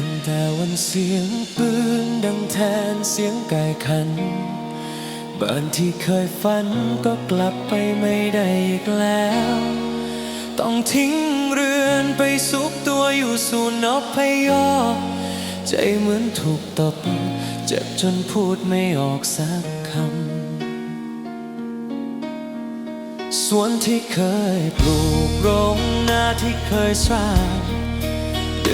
ั้งแต่วันเสียงปืนดังแทนเสียงไก่ขัน บ้านที่เคยฝันก็กลับไปไม่ได้อีกแล้ว ต้องทิ้งเรือนไปซุกตัวอยู่สู่นกพยอ ใจเหมือนถูกตบ เจ็บจนพูดไม่ออกสักคำสวนที่เคยปลูกโรงนาที่เคยสร้าง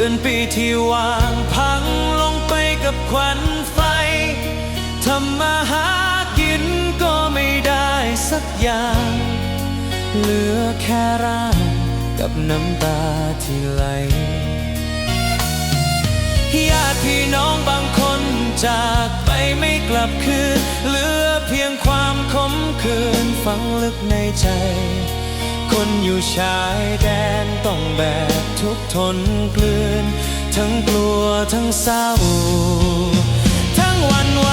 ดือนปีที่วางพังลงไปกับควันไฟทำมาหากินก็ไม่ได้สักอย่าง เหลือแค่ร่างกับน้ำตาที่ไหลญาติพี่น้องบางคนจากไปไม่กลับคืน เหลือเพียงความขมขื่นฝังลึกในใจ คนอยู่ชายแดนต้องแบก ทุกทนกลืน ทั้งกลัวทั้งเศร้า ทั้งหวันไหว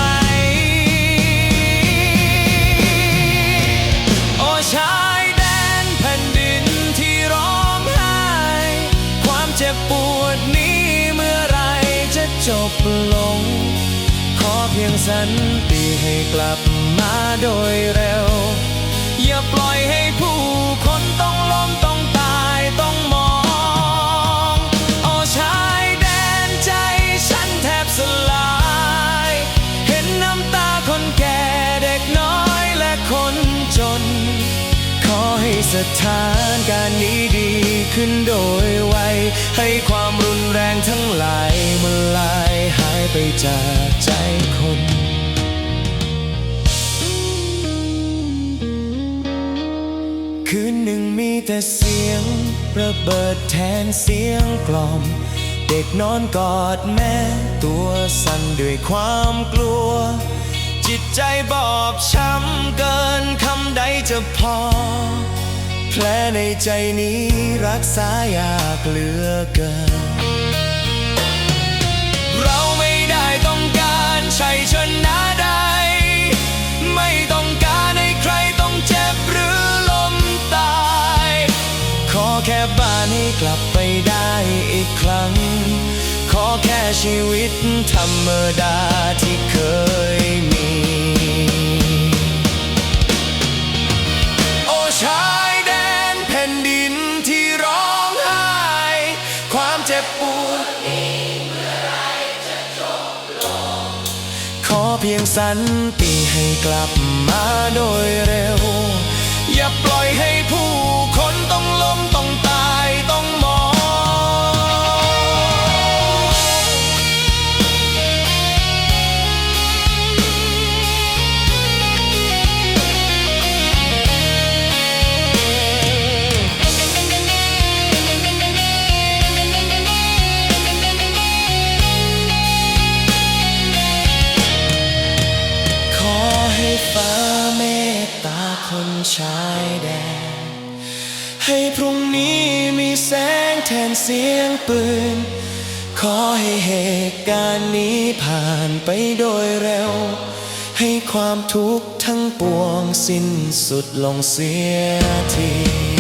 โอ้ชายแดนแผ่นดินที่ร้องไห้ ความเจ็บปวดนี้เมื่อไรจะจบลง ขอเพียงสันติให้กลับมาโดยเร็ว อย่าปล่อยให้ผู้คนต้อง สถานการณ์นี้ดีขึ้นโดยไว ให้ความรุนแรงทั้งหลายมันลายหายไปจากใจคนคืนหนึ่งมีแต่เสียงระเบิดแทนเสียงกล่อม เด็กนอนกอดแม่ตัวสั่นด้วยความกลัว จิตใจบอบช้ำเกินคำใดจะพอ ผลในใจนี้รักษายากเหลือเกิน เราไม่ได้ต้องการชัยชนะใด ไม่ต้องการให้ใครต้องเจ็บหรือล้มตาย ขอแค่บ้านให้กลับไปได้อีกครั้ง ขอแค่ชีวิตธรรมดาที่เคย ความเจ็บปวดขอเพียงสันติให้กลับมาโดยเชายแดน ให้พรุ่งนี้มีแสงแทนเสียงปืน ขอให้เหตุการณ์นี้ผ่านไปโดยเร็ว ให้ความทุกข์ทั้งปวงสิ้นสุดลงเสียที